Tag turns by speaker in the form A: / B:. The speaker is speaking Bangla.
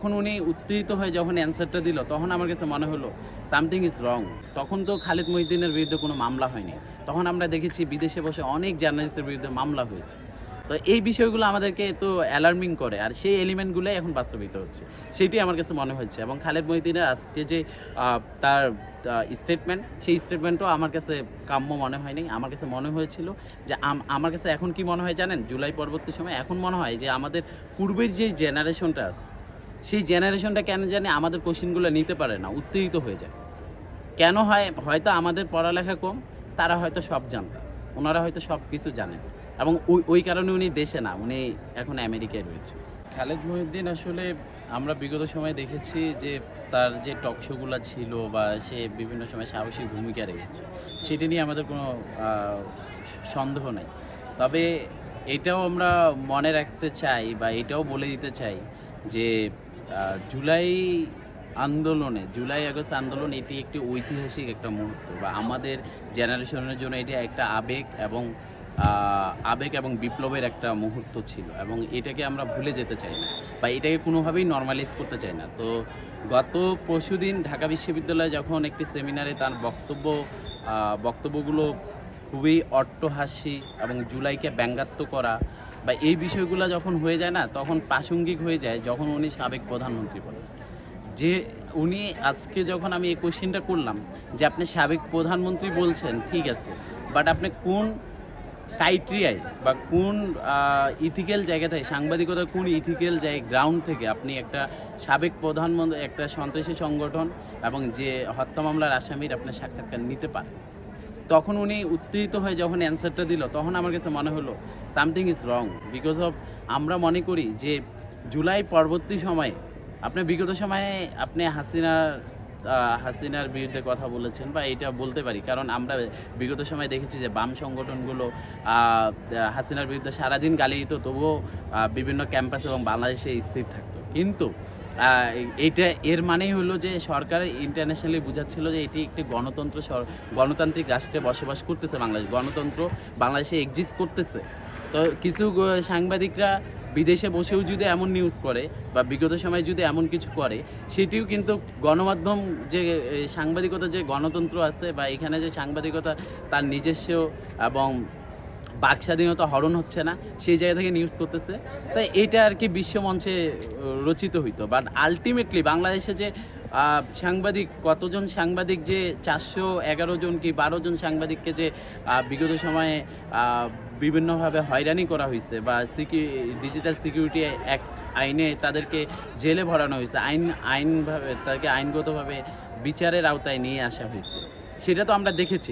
A: যখন উনি উত্তেজিত হয়ে যখন অ্যান্সারটা দিল, তখন আমার কাছে মনে হলো সামথিং ইজ রং তখন তো খালিদ মহিউদ্দিনের বিরুদ্ধে কোনো মামলা হয়নি। তখন আমরা দেখেছি বিদেশে বসে অনেক জার্নালিস্টের বিরুদ্ধে মামলা হয়েছে। তো এই বিষয়গুলো আমাদেরকে তো অ্যালার্মিং করে, আর সেই এলিমেন্টগুলোই এখন বাস্তবিত হচ্ছে। সেটি আমার কাছে মনে হচ্ছে এবং খালেদ মহিউদ্দিনের আজকে যে তার স্টেটমেন্ট সেই স্টেটমেন্টও আমার কাছে কাম্য মনে হয়নি। আমার কাছে মনে হয়েছিল যে, আম- আমার কাছে এখন কি মনে হয় জানেন? জুলাই পরবর্তী সময় এখন মনে হয় যে, আমাদের পূর্বের যে জেনারেশনটা আছে সেই জেনারেশনটা কেন জানে আমাদের কোশ্চিনগুলো নিতে পারে না, উত্তেজিত হয়ে যায়। কেন হয়? হয়তো আমাদের পড়ালেখা কম, তারা হয়তো সব জানতেন ওনারা হয়তো সব কিছু জানেন এবং ওই ওই কারণে উনি দেশে না, উনি এখন আমেরিকায় রয়েছে। খালেদ মহিউদ্দিন আসলে আমরা বিগত সময়ে দেখেছি যে তার যে টকশোগুলো ছিল বা সে বিভিন্ন সময় সাহসী ভূমিকা রেখেছে, সেটি নিয়ে আমাদের কোনো সন্দেহ নেই। তবে এটাও আমরা মনে রাখতে চাই বা এটাও বলে দিতে চাই যে জুলাই আন্দোলনে, জুলাই আগস্ট আন্দোলন এটি একটি ঐতিহাসিক একটা মুহূর্ত বা আমাদের জেনারেশনের জন্য এটি একটা আবেগ এবং আবেগ এবং বিপ্লবের একটা মুহূর্ত ছিল এবং এটাকে আমরা ভুলে যেতে চাই না বা এটাকে কোনোভাবেই নর্মালাইজ করতে চাই না। তো গত পরশুদিন ঢাকা বিশ্ববিদ্যালয়ে যখন একটি সেমিনারে তার বক্তব্য বক্তব্যগুলো খুবই অট্টহাস্যি এবং জুলাইকে ব্যঙ্গাত্ম করা বা এই বিষয়গুলো যখন হয়ে যায় না, তখন প্রাসঙ্গিক হয়ে যায় যখন উনি সাবেক প্রধানমন্ত্রী বলেন। যে উনি আজকে যখন আমি এই কোশ্চেনটা করলাম, যে আপনি সাবেক প্রধানমন্ত্রী বলছেন, ঠিক আছে বাট আপনি কোন ক্রাইটেরিয়ায় বা কোন ইথিক্যাল জায়গা থেকে সাংবাদিকতার কোন ইথিক্যাল জায়গা গ্রাউন্ড থেকে আপনি একটা সাবেক প্রধানমন্ত্রী, একটা সন্ত্রাসী সংগঠন এবং যে হত্যা মামলার আসামির আপনার সাক্ষাৎকার নিতে পারেন? তখন উনি উত্তেজিত হয়ে যখন অ্যান্সারটা দিল, তখন আমার কাছে মনে হলো, something is wrong, because of আমরা মনে করি যে জুলাই পরবর্তী সময়ে, আপনি বিগত সময়ে আপনি হাসিনার হাসিনার বিরুদ্ধে কথা বলেছেন বা এটা বলতে পারি। কারণ আমরা বিগত সময়ে দেখেছি যে বাম সংগঠনগুলো হাসিনার বিরুদ্ধে সারাদিন গালি দিত তবুও বিভিন্ন ক্যাম্পাস এবং বাংলাদেশে স্থির থাকতো কিন্তু এইটা এর মানেই হলো যে সরকার ইন্টারন্যাশনালি বোঝাচ্ছিল যে এটি একটি গণতন্ত্র গণতান্ত্রিক রাষ্ট্রে বসবাস করতেছে বাংলাদেশ। গণতন্ত্র বাংলাদেশে এক্সিস্ট করতেছে। তো কিছু সাংবাদিকরা বিদেশে বসেও যদি এমন নিউজ করে বা বিগত সময়ে যদি এমন কিছু করে, সেটিও কিন্তু গণমাধ্যম যে সাংবাদিকতা যে গণতন্ত্র আছে বা এখানে যে সাংবাদিকতা তার নিজস্ব এবং বাক স্বাধীনতা হরণ হচ্ছে না সেই জায়গা থেকে নিউজ করতেছে। তাই এটা আর কি বিশ্বমঞ্চে আহ, রচিত হইতো। বাট আলটিমেটলি বাংলাদেশে যে সাংবাদিক কতজন সাংবাদিক যে চারশো এগারো জন কি বারো জন সাংবাদিককে যে বিগত সময়ে বিভিন্নভাবে হয়রানি করা হয়েছে বা সিকিউ ডিজিটাল সিকিউরিটি অ্যাক্ট আইনে তাদেরকে জেলে ভরানো হয়েছে আইন আইনভাবে তাদেরকে আইনগতভাবে বিচারের আওতায় নিয়ে আসা হয়েছে সেটা তো আমরা দেখেছি।